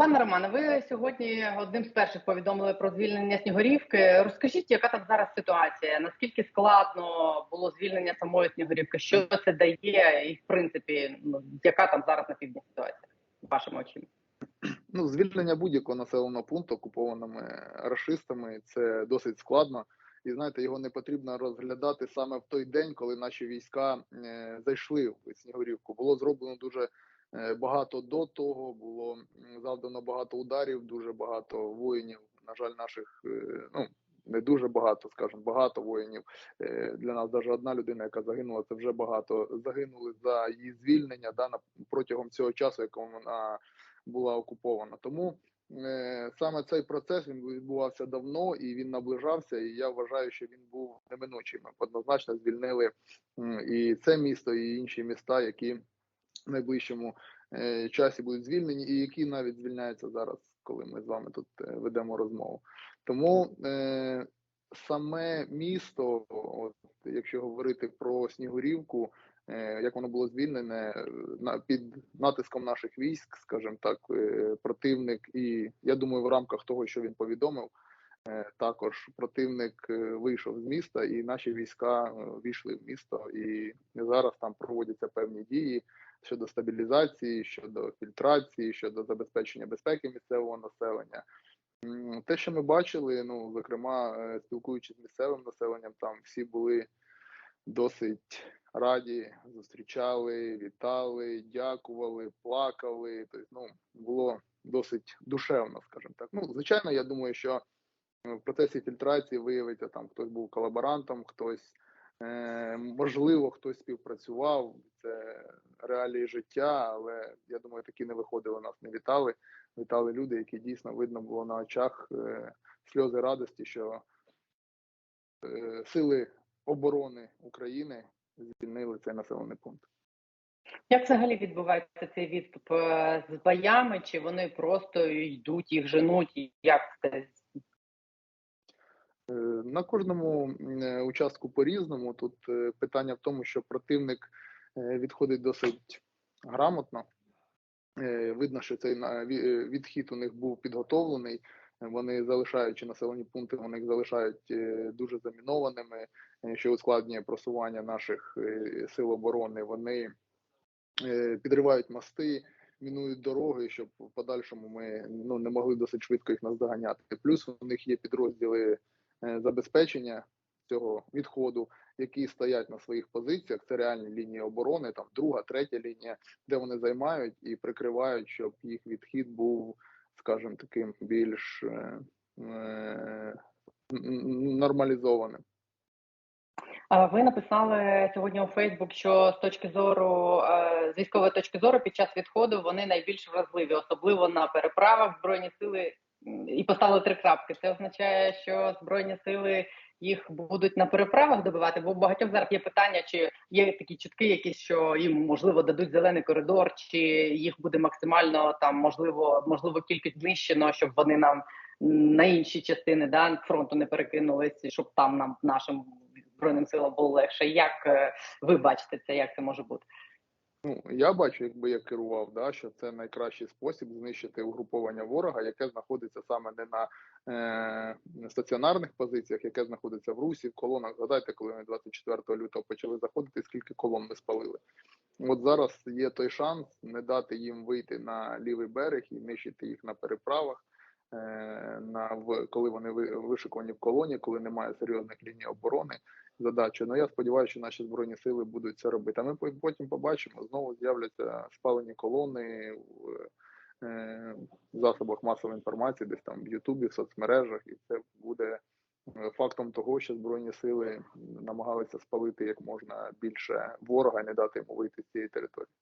Пане Романе, ви сьогодні одним з перших повідомили про звільнення Снігурівки. Розкажіть, яка там зараз ситуація? Наскільки складно було звільнення самої Снігурівки? Що це дає, і в принципі, ну яка там зараз на півдні ситуація? Вашими очима? Ну, звільнення будь-якого населеного пункту окупованими рашистами це досить складно. І знаєте, його не потрібно розглядати саме в той день, коли наші війська е, зайшли в Снігурівку. Було зроблено дуже багато до того. Було завдано багато ударів, дуже багато воїнів. На жаль, наших е, ну не дуже багато, скажімо, багато воїнів. Е, для нас навіть одна людина, яка загинула, це вже багато. Загинули за її звільнення да, протягом цього часу, якому вона була окупована. Тому е, саме цей процес він відбувався давно і він наближався. І я вважаю, що він був неминучим. Ми однозначно звільнили і це місто, і інші міста, які найближчому е, часі будуть звільнені, і які навіть звільняються зараз, коли ми з вами тут е, ведемо розмову. Тому е, саме місто, от якщо говорити про Снігурівку. Як воно було звільнене під натиском наших військ, скажімо так, противник, і я думаю, в рамках того, що він повідомив, також противник вийшов з міста, і наші війська війшли в місто, і зараз там проводяться певні дії щодо стабілізації, щодо фільтрації, щодо забезпечення безпеки місцевого населення. Те, що ми бачили, ну зокрема, спілкуючись з місцевим населенням, там всі були досить раді, зустрічали, вітали, дякували, плакали. Тобто, ну було досить душевно, скажімо так. Ну, звичайно, я думаю, що в процесі фільтрації виявиться там хтось був колаборантом, хтось е, можливо хтось співпрацював. Це реалії життя, але я думаю, такі не виходили нас, не вітали. Вітали люди, які дійсно видно було на очах е, сльози радості, що е, сили оборони України звільнили цей населений пункт. Як взагалі відбувається цей відступ е, з боями? Чи вони просто йдуть, їх женуть? Як це? На кожному участку по-різному. Тут питання в тому, що противник відходить досить грамотно. Видно, що цей відхід у них був підготовлений. Вони залишаючи населені пункти, вони їх залишають е, дуже замінованими, е, що ускладнює просування наших е, сил оборони. Вони підривають мости, мінують дороги, щоб в подальшому ми ну не могли досить швидко їх наздоганяти. Плюс у них є підрозділи забезпечення цього відходу, які стоять на своїх позиціях. Це реальні лінії оборони, там друга, третя лінія, де вони займають і прикривають, щоб їх відхід був скажімо, таким більш е, е, нормалізованим. Ви написали сьогодні у Фейсбук, що з точки зору е, з військової точки зору під час відходу вони найбільш вразливі, особливо на переправах збройні сили і поставили три крапки. Це означає, що збройні сили їх будуть на переправах добивати. Бо у багатьох зараз є питання, чи є такі чутки, якісь що їм можливо дадуть зелений коридор, чи їх буде максимально там можливо можливо кількість знищено, щоб вони нам на інші частини да фронту не перекинулись, щоб там нам нашим збройним силам було легше. Як е, ви бачите це? Як це може бути? Ну, я бачу, якби я керував, да, що це найкращий спосіб знищити угруповання ворога, яке знаходиться саме не на е, стаціонарних позиціях, яке знаходиться в Русі, в колонах. Згадайте, коли ми 24 лютого почали заходити, скільки колон ми спалили. От зараз є той шанс не дати їм вийти на лівий берег і нищити їх на переправах. Е, на в коли вони вишикувані в колоні, коли немає серйозних ліній оборони, задачу. Ну я сподіваюся, що наші збройні сили будуть це робити. А ми потім побачимо знову з'являться спалені колони в е, засобах масової інформації, десь там в Ютубі, в соцмережах, і це буде е, фактом того, що збройні сили намагалися спалити як можна більше ворога, і не дати йому вийти з цієї території.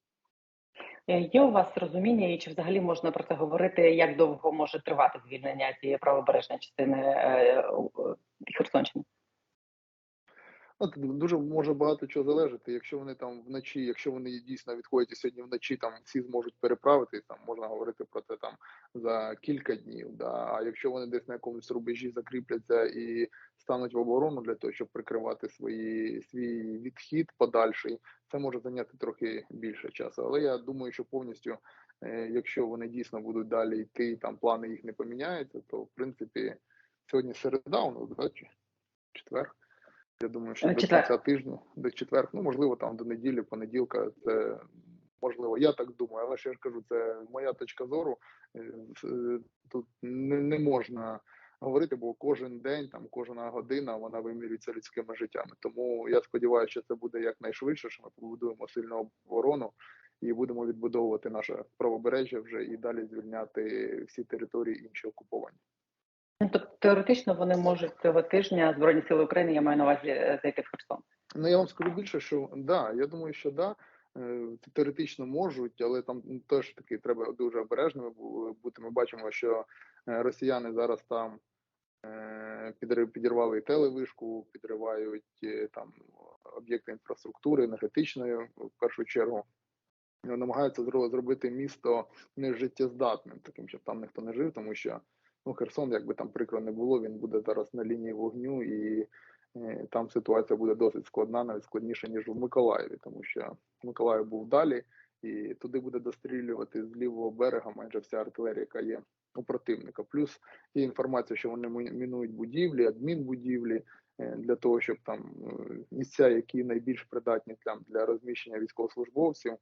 Е, є у вас розуміння, і чи взагалі можна про це говорити, як довго може тривати звільнення цієї правобережної частини Херсонщини? Ну, дуже може багато чого залежати. Якщо вони там вночі, якщо вони дійсно відходять сьогодні вночі, там всі зможуть переправити, там можна говорити про це там за кілька днів. Да. А якщо вони десь на якомусь рубежі закріпляться і стануть в оборону для того, щоб прикривати свої свій відхід подальший, це може зайняти трохи більше часу. Але я думаю, що повністю, е, якщо вони дійсно будуть далі йти, там плани їх не поміняються, то в принципі сьогодні середа у нас, да, четвер. Я думаю, що до кінця тижня, до четвер, ну можливо, там до неділі, понеділка, це можливо, я так думаю, але ще ж кажу, це моя точка зору. Е, е, тут не, не можна говорити, бо кожен день, там кожна година вона вимірюється людськими життями. Тому я сподіваюся, що це буде якнайшвидше, що ми побудуємо сильну оборону і будемо відбудовувати наше правобережжя вже і далі звільняти всі території інші окуповані. Тобто теоретично вони можуть цього тижня Збройні Сили України, я маю на увазі е, зайти в Херсон. Ну я вам скажу більше, що да, я думаю, що да. Е, теоретично можуть, але там ну, теж таки треба дуже обережними бути. Ми бачимо, що е, росіяни зараз там підірвали телевишку, підривають там об'єкти інфраструктури, енергетичної в першу чергу. Намагаються зробити місто нежиттєздатним, таким щоб там ніхто не жив, тому що Ну, Херсон, як би там прикро не було, він буде зараз на лінії вогню, і е, там ситуація буде досить складна, навіть складніша, ніж в Миколаєві, тому що Миколаїв був далі, і туди буде дострілювати з лівого берега майже вся артилерія, яка є у противника. Плюс є інформація, що вони мінують будівлі, адмінбудівлі е, для того, щоб там е, місця, які найбільш придатні там для розміщення військовослужбовців.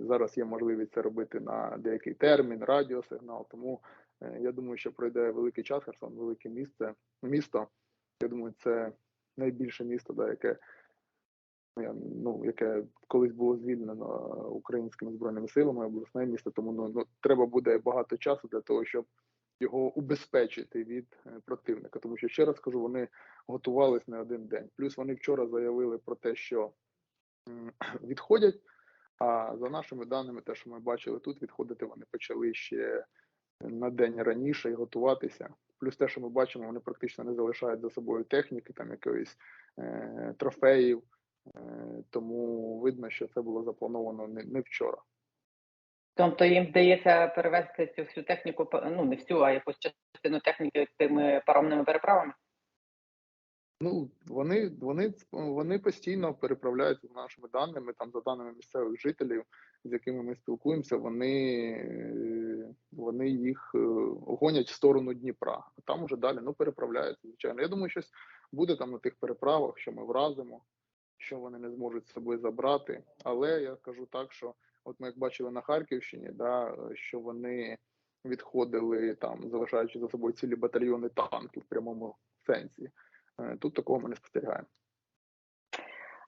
Зараз є можливість це робити на деякий термін, радіосигнал. Тому я думаю, що пройде великий час, Херсон, велике місце, місто. Я думаю, це найбільше місто, да, яке ну, яке колись було звільнено українськими збройними силами, обласне місто. Тому ну, ну треба буде багато часу для того, щоб його убезпечити від е, противника. Тому що ще раз кажу, вони готувались не один день. Плюс вони вчора заявили про те, що відходять. А за нашими даними, те, що ми бачили тут, відходити вони почали ще на день раніше і готуватися. Плюс те, що ми бачимо, вони практично не залишають за собою техніки, там якоїсь е, трофеїв, е, тому видно, що це було заплановано не, не вчора. Тобто їм вдається перевезти цю всю техніку, ну не всю, а якусь частину техніки тими паромними переправами? Ну, вони вони вони постійно переправляються з нашими даними, там за даними місцевих жителів, з якими ми спілкуємося, вони вони їх е, гонять в сторону Дніпра, а там уже далі ну переправляються. Звичайно. Я думаю, щось буде там на тих переправах, що ми вразимо, що вони не зможуть з собою забрати. Але я кажу так, що от ми як бачили на Харківщині, да що вони відходили там, залишаючи за собою цілі батальйони танків в прямому сенсі. Е, тут такого ми не спостерігаємо.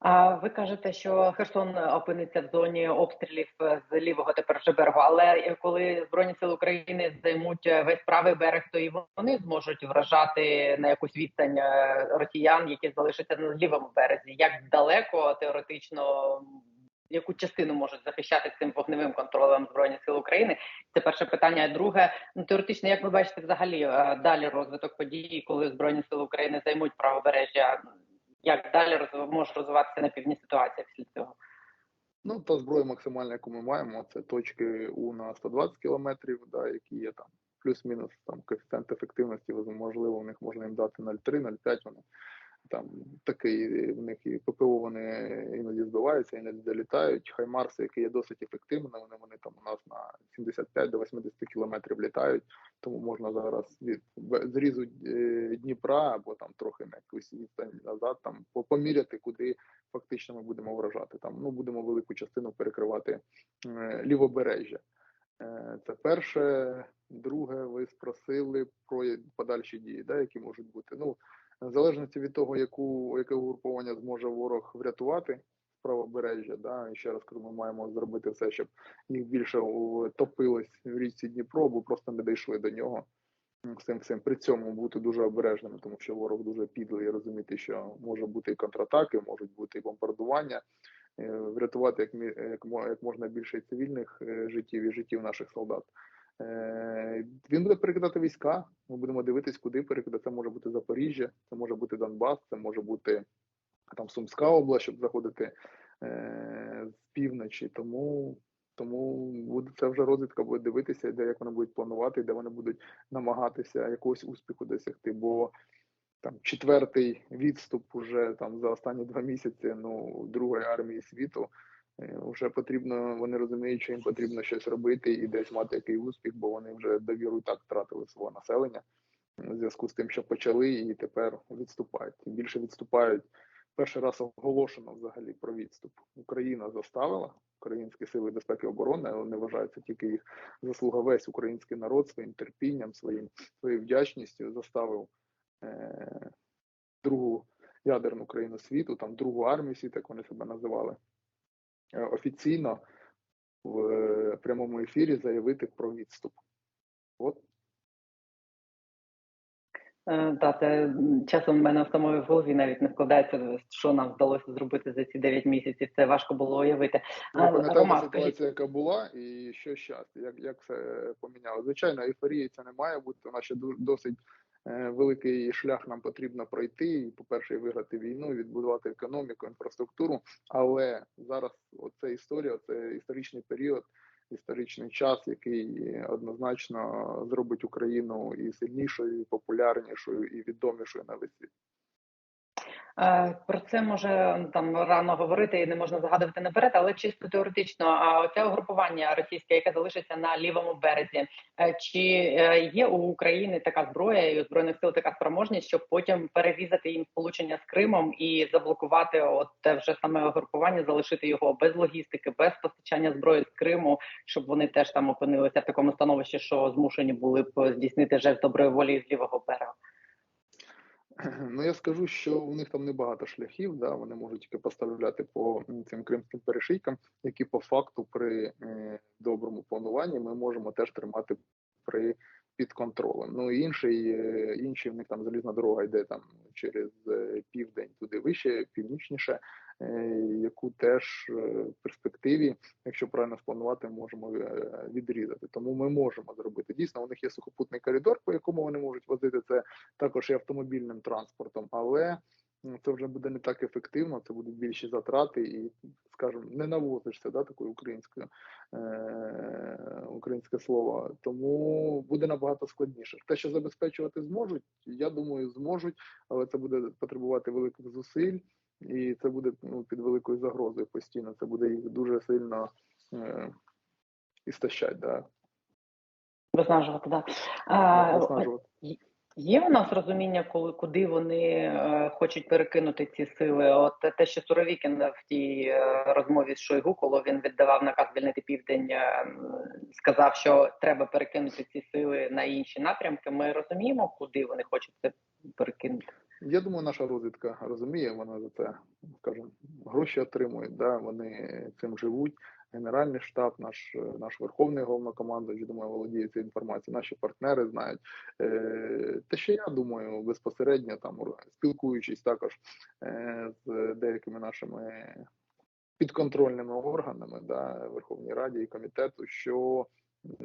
А ви кажете, що Херсон опиниться в зоні обстрілів з лівого тепер вже берегу. Але коли збройні сили України займуть весь правий берег, то і вони зможуть вражати на якусь відстань е, росіян, які залишаться на лівому березі. Як далеко теоретично яку частину можуть захищати цим вогневим контролем збройних сил України? Це перше питання. Друге, ну теоретично, як ви бачите, взагалі е, далі розвиток подій, коли збройні сили України займуть правобережжя як далі може розвиватися на півдні ситуація після цього? Ну, та зброя максимальна, яку ми маємо, це точки У на 120 кілометрів, да, які є там плюс-мінус там коефіцієнт ефективності, можливо, у них можна їм дати 0,3-0,5, вони там такий в них і ППО вони іноді збиваються, іноді долітають. Хаймарси, які є досить ефективними, вони вони там у нас на 75 до 80 кілометрів літають, тому можна зараз від зрізу е, Дніпра або там трохи на якусь відстань назад, там поміряти, куди фактично ми будемо вражати. Там ну будемо велику частину перекривати е, лівобережжя. Е, це перше, друге, ви спросили про подальші дії, да, які можуть бути. Ну в залежності від того, яку яке угруповання зможе ворог врятувати правобережжя, да і ще раз кажу, ми маємо зробити все, щоб їх більше топилось в річці Дніпро, або просто не дійшли до нього. Всім всім при цьому бути дуже обережними, тому що ворог дуже підлий і розуміти, що може бути і контратаки, можуть бути і бомбардування, е, врятувати як як, як можна більше цивільних е, життів і життів наших солдат. Е, він буде перекидати війська. Ми будемо дивитись, куди перекидати. Це може бути Запоріжжя, це може бути Донбас, це може бути там Сумська область, щоб заходити е, з півночі. Тому тому буде це вже розвідка буде дивитися, де як вони будуть планувати, де вони будуть намагатися якогось успіху досягти. Бо там четвертий відступ уже там за останні два місяці ну другої армії світу. Е, вже потрібно, вони розуміють, що їм потрібно щось робити і десь мати який успіх, бо вони вже довіру і так втратили свого населення у зв'язку з тим, що почали і тепер відступають. Тим більше відступають перший раз оголошено взагалі про відступ. Україна заставила українські сили безпеки і оборони, але не вважається тільки їх заслуга. Весь український народ своїм терпінням, своїм своєю вдячністю заставив е, другу ядерну країну світу, там другу армію світу, як вони себе називали, е, офіційно в е, прямому ефірі заявити про відступ. От е, це часом в мене в самої в голові навіть не складається, що нам вдалося зробити за ці 9 місяців. Це важко було уявити. Ви пам'ятаєте ситуація, яка була, і що зараз, як як це поміняло? Звичайно, ейфорії це не має бути. Вона ще досить е, великий шлях нам потрібно пройти. І, по перше, виграти війну, відбудувати економіку, інфраструктуру. Але зараз оця історія, це історичний період історичний час, який однозначно зробить Україну і сильнішою, і популярнішою, і відомішою на весь світ. Е, про це може там рано говорити і не можна загадувати наперед, але чисто теоретично, а оце угрупування російське, яке залишиться на лівому березі, е, чи е, є у України така зброя і у збройних сил така спроможність, щоб потім перерізати їм сполучення з Кримом і заблокувати от те вже саме угрупування, залишити його без логістики, без постачання зброї з Криму, щоб вони теж там опинилися в такому становищі, що змушені були б здійснити жест доброї волі з лівого берега. Ну я скажу, що у них там небагато шляхів, да, вони можуть тільки поставляти по цим кримським перешийкам, які по факту при доброму плануванні ми можемо теж тримати при під контролем. Ну інший, інші інший в них там залізна дорога йде там через е, південь, туди вище, північніше, е, яку теж в перспективі, якщо правильно спланувати, можемо відрізати. Тому ми можемо зробити. Дійсно, у них є сухопутний коридор, по якому вони можуть возити це також і автомобільним транспортом, але це вже буде не так ефективно, це будуть більші затрати, і, скажімо, не навозишся да, такою українською е- українське слово. Тому буде набагато складніше. Те, що забезпечувати зможуть, я думаю, зможуть, але це буде потребувати великих зусиль, і це буде ну, під великою загрозою постійно. Це буде їх дуже сильно е- істощать. Да. Виснажувати, так. Да. Виснажувати. Є у нас розуміння, коли куди вони е, хочуть перекинути ці сили? От те, що Суровікін в тій е, розмові з Шойгу, коли він віддавав наказ звільнити південь, е, сказав, що треба перекинути ці сили на інші напрямки. Ми розуміємо, куди вони хочуть це перекинути. Я думаю, наша розвідка розуміє, вона за це скажімо, гроші отримує. Да, вони цим живуть. Генеральний штаб, наш наш верховний головнокомандуючий, думаю, володіє цією інформацією. Наші партнери знають. Е, те, що я думаю, безпосередньо там спілкуючись також е, з деякими нашими підконтрольними органами, да, Верховній Раді і комітету, що е,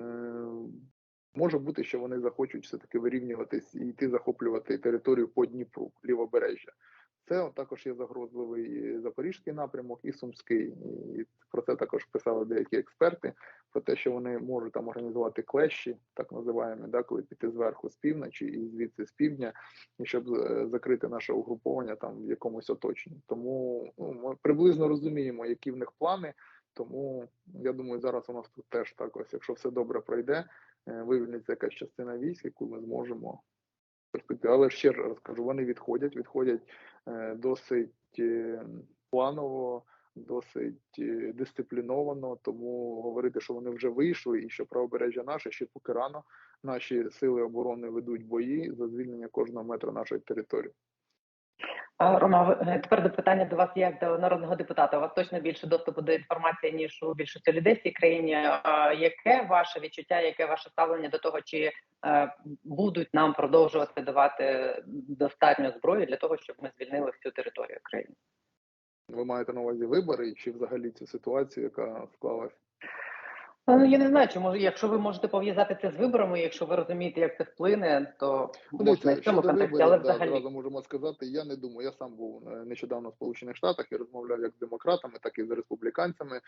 може бути, що вони захочуть все таки вирівнюватись і йти захоплювати територію по Дніпру, лівобережжя. Це також є загрозливий запорізький напрямок і сумський. І про це також писали деякі експерти. Про те, що вони можуть там організувати клещі, так називаємо, да, коли піти зверху з півночі і звідси з півдня, і щоб е, закрити наше угруповання там в якомусь оточенні. Тому ну, ми приблизно розуміємо, які в них плани. Тому я думаю, зараз у нас тут теж так ось, якщо все добре пройде, е, вивільниться якась частина військ, яку ми зможемо перспективі. Але ще раз кажу, вони відходять, відходять е, досить е, планово, досить е, дисципліновано. Тому говорити, що вони вже вийшли, і що правобережжя наше ще поки рано. Наші сили оборони ведуть бої за звільнення кожного метра нашої території. Рома, е, тепер до питання до вас як до народного депутата. У вас точно більше доступу до інформації ніж у більшості людей в цій країні. Яке ваше відчуття, яке ваше ставлення до того, чи е, будуть нам продовжувати давати достатньо зброї для того, щоб ми звільнили всю територію країни? Ви маєте на увазі вибори чи взагалі цю ситуацію, яка склалась? Ну, я не знаю, чи може, якщо ви можете пов'язати це з виборами, якщо ви розумієте, як це вплине, то Ну, можна в цьому контексті, але да, взагалі. зразу можемо сказати, я не думаю. Я сам був е, нещодавно в Сполучених Штатах і розмовляв як з демократами, так і з республіканцями.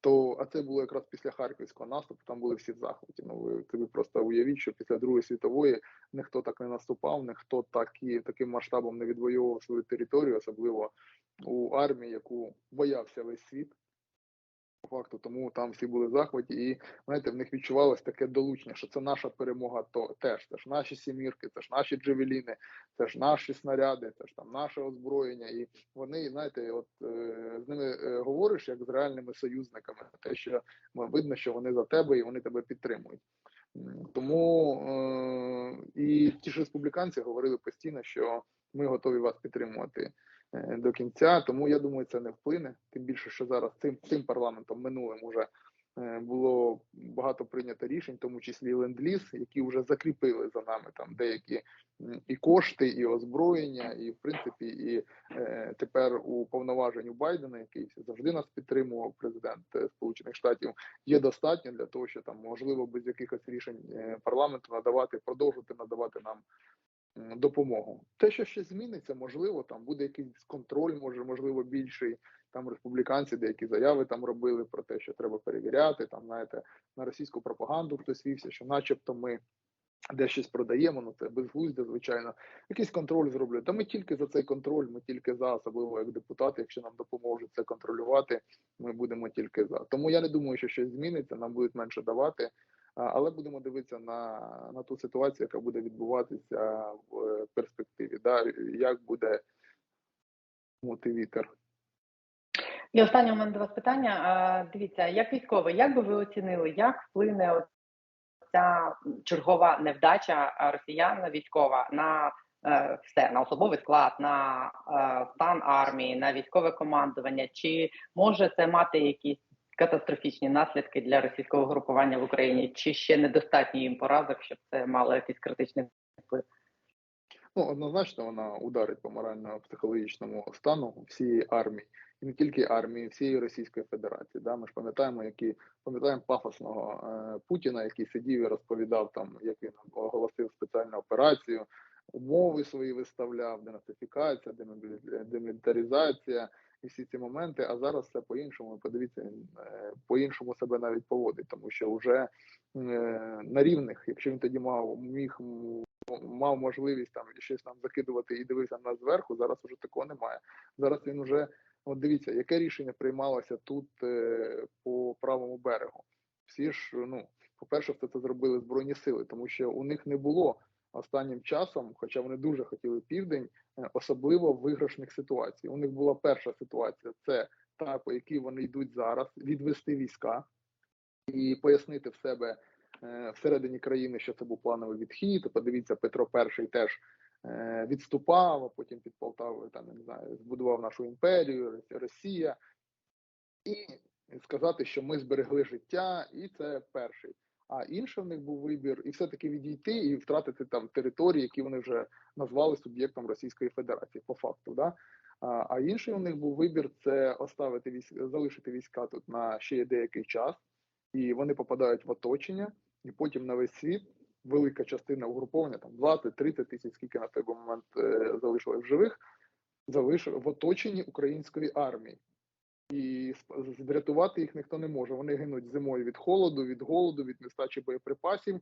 То а це було якраз після харківського наступу. Там були всі в захваті. Ну ви ви просто уявіть, що після Другої світової ніхто так не наступав, ніхто так і таким масштабом не відвоював свою територію, особливо у армії, яку боявся весь світ. Факту, тому там всі були в захваті, і знаєте, в них відчувалось таке долучення, що це наша перемога, то теж це ж наші сімірки, це ж наші джевеліни, це ж наші снаряди, це ж там наше озброєння. І вони, знаєте, от е, з ними е, говориш як з реальними союзниками, те, що ну, видно, що вони за тебе і вони тебе підтримують. Тому е, і ті ж республіканці говорили постійно, що ми готові вас підтримувати до кінця. Тому я думаю, це не вплине. Тим більше, що зараз цим цим парламентом минулим уже е, було багато прийнято рішень, в тому числі ленд-ліз, які вже закріпили за нами там деякі і кошти, і озброєння, і в принципі, і е, тепер у повноважень у Байдена, який завжди нас підтримував, президент е, Сполучених Штатів, є достатньо для того, що там можливо без якихось рішень е, парламенту надавати, продовжувати надавати нам допомогу. Те, що ще зміниться, можливо, там буде якийсь контроль, може, можливо, більший. Там республіканці деякі заяви там робили про те, що треба перевіряти. Там знаєте, на російську пропаганду хтось вівся, що, начебто, ми де щось продаємо. Ну це безглуздя, звичайно. Якийсь контроль зроблять. Та ми тільки за цей контроль, ми тільки за, особливо як депутати. Якщо нам допоможуть це контролювати, ми будемо тільки за. Тому я не думаю, що щось зміниться, нам будуть менше давати. Але будемо дивитися на на ту ситуацію, яка буде відбуватися в перспективі. Да? Як буде мути вітер. І останнє у мене до вас питання. Дивіться, як військовий, як би ви оцінили, як вплине ця чергова невдача росіян військова на е, все на особовий склад, на е, стан армії, на військове командування? Чи може це мати якісь катастрофічні наслідки для російського групування в Україні? Чи ще недостатньо їм поразок, щоб це мало якийсь критичний вплив? Ну, однозначно, вона ударить по морально-психологічному стану всієї армії, і не тільки армії, всієї Російської Федерації. Да? Ми ж пам'ятаємо, які пам'ятаємо пафосного е, Путіна, який сидів і розповідав там, як він оголосив спеціальну операцію, умови свої виставляв, денацифікація, демілітаризація і всі ці моменти. А зараз все по-іншому. Подивіться, він е, по-іншому себе навіть поводить, тому що вже е, на рівних, якщо він тоді мав міг мав можливість там щось нам закидувати і дивився на зверху. Зараз уже такого немає. Зараз він уже от дивіться, яке рішення приймалося тут е, по правому берегу. Всі ж ну, по-перше, все це зробили збройні сили, тому що у них не було останнім часом, хоча вони дуже хотіли південь, е, особливо виграшних ситуацій. У них була перша ситуація, це та по якій вони йдуть зараз, відвести війська і пояснити в себе е, всередині країни, що це був плановий відхід. Подивіться, Петро І теж е, відступав, а потім під Полтавою там не знаю, збудував нашу імперію, Росія, і сказати, що ми зберегли життя, і це перший. А інший в них був вибір, і все-таки відійти і втратити там території, які вони вже назвали суб'єктом Російської Федерації, по факту. Да? А, інший у них був вибір це оставити військ, залишити війська тут на ще деякий час, і вони попадають в оточення, і потім на весь світ велика частина угруповання, там 20-30 тисяч, скільки на той момент е, залишилось в живих, залишили в оточенні української армії. І врятувати їх ніхто не може. Вони гинуть зимою від холоду, від голоду, від нестачі боєприпасів,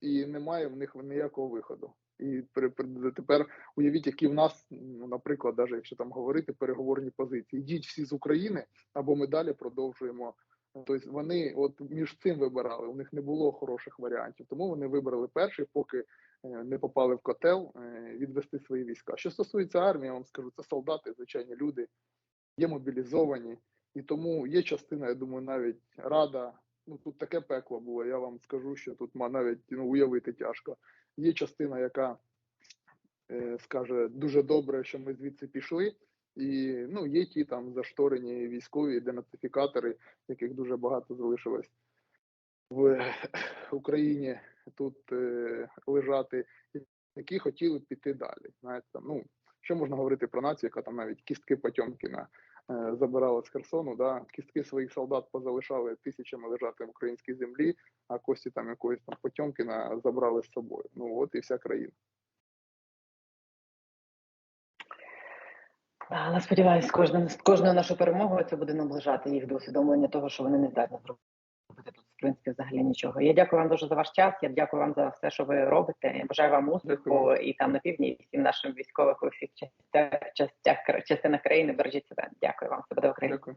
і немає в них ніякого виходу. І при- тепер уявіть, які в нас, ну, наприклад, навіть якщо там говорити переговорні позиції, йдіть всі з України, або ми далі продовжуємо. Тобто вони от між цим вибирали. У них не було хороших варіантів, тому вони вибрали перший, поки е, не попали в котел, е, відвести свої війська. Що стосується армії, я вам скажу, це солдати, звичайні люди, є мобілізовані, і тому є частина, я думаю, навіть рада. Ну тут таке пекло було. Я вам скажу, що тут навіть ну, уявити тяжко. Є частина, яка е, скаже дуже добре, що ми звідси пішли. І ну є ті там зашторені військові денацифікатори, яких дуже багато залишилось в Україні тут е, лежати, які хотіли піти далі. Знаєте, ну що можна говорити про націю, яка там навіть кістки Потьомкіна е, забирали з Херсону, да, кістки своїх солдат позалишали тисячами лежати в українській землі, а кості там якоїсь там Потьомкіна забрали з собою. Ну от і вся країна. Але сподіваюся, кожна з кожною нашою перемогою це буде наближати їх до усвідомлення того, що вони не здатні зробити принципі взагалі нічого. Я дякую вам дуже за ваш час. Я дякую вам за все, що ви робите. Я бажаю вам успіху і там на півдні, і всім нашим військових у всіх частях частях частинах країни. Бережіть себе. Дякую вам. Це буде. Дякую.